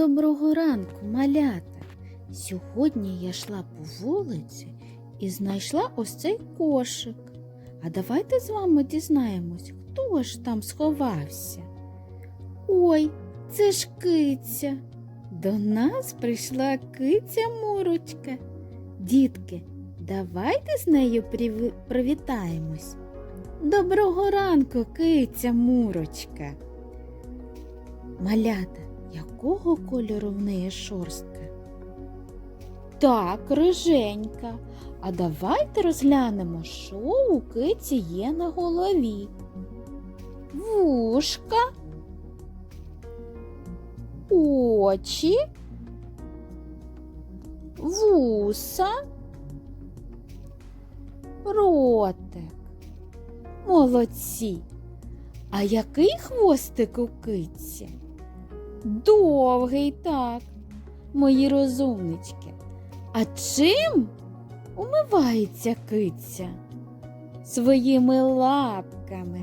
Доброго ранку, малята. Сьогодні я йшла по вулиці і знайшла ось цей кошик. А давайте з вами дізнаємось, хто ж там сховався. Ой, це ж киця. До нас прийшла киця Мурочка. Дітки, давайте з нею приві- привітаємось. Доброго ранку, киця Мурочка. Малята, якого кольору в неї шорстка? Так, риженька. А давайте розглянемо, що у киці є на голові. Вушка, очі, вуса, ротик. Молодці. А який хвостик у киці? Довгий так, мої розумнички. А чим умивається киця? Своїми лапками.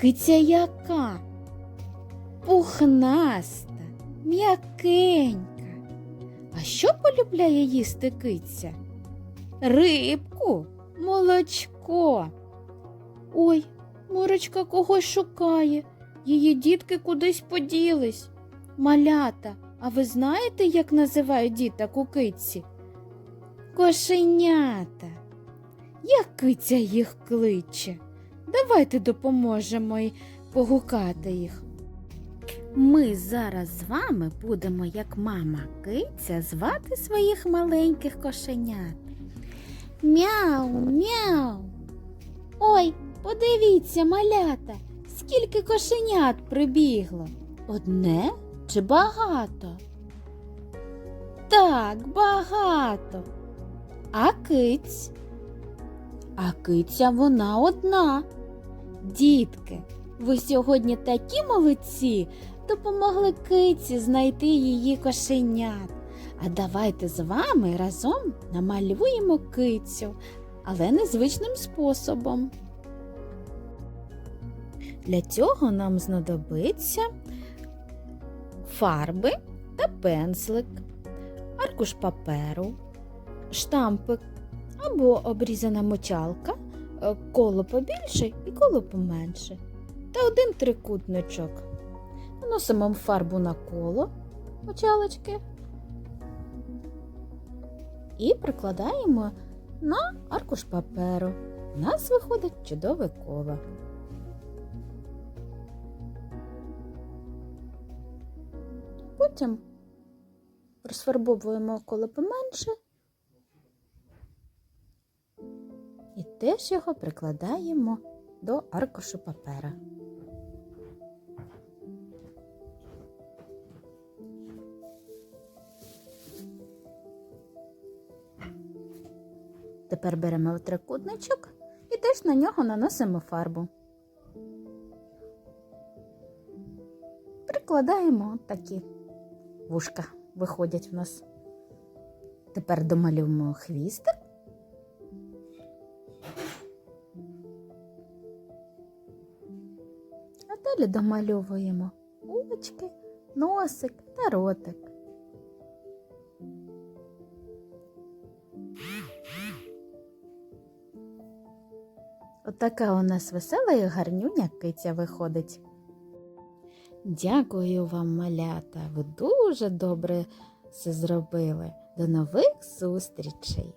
Киця яка? Пухнаста, м'якенька. А що полюбляє їсти киця? Рибку, молочко. Ой, Мурочка когось шукає. Її дітки кудись поділись. Малята, а ви знаєте, як називають діток у киці? Кошенята. Як киця їх кличе? Давайте допоможемо й погукати їх. Ми зараз з вами будемо, як мама киця, звати своїх маленьких кошенят. Мяу, мяу. Ой, подивіться, малята, скільки кошенят прибігло. Одне чи багато? Так, багато. А киць? А киця вона одна. Дітки, ви сьогодні такі молодці, допомогли киці знайти її кошенят. А давайте з вами разом намалюємо кицю, але незвичним способом. Для цього нам знадобиться фарби та пензлик, аркуш паперу, штампик або обрізана мочалка, е, коло побільше і коло поменше, та один трикутничок. Наносимо фарбу на коло мочалочки і прикладаємо на аркуш паперу. У нас виходить чудове коло. Потім розфарбовуємо коло поменше і теж його прикладаємо до аркушу папера. Тепер беремо трикутничок і теж на нього наносимо фарбу. Прикладаємо такі вушка виходять в нас. Тепер домалюємо хвістик. А далі домальовуємо очки, носик та ротик. Отака у нас весела і гарнюня киця виходить. Дякую вам, малята. Ви дуже добре все зробили. До нових зустрічей!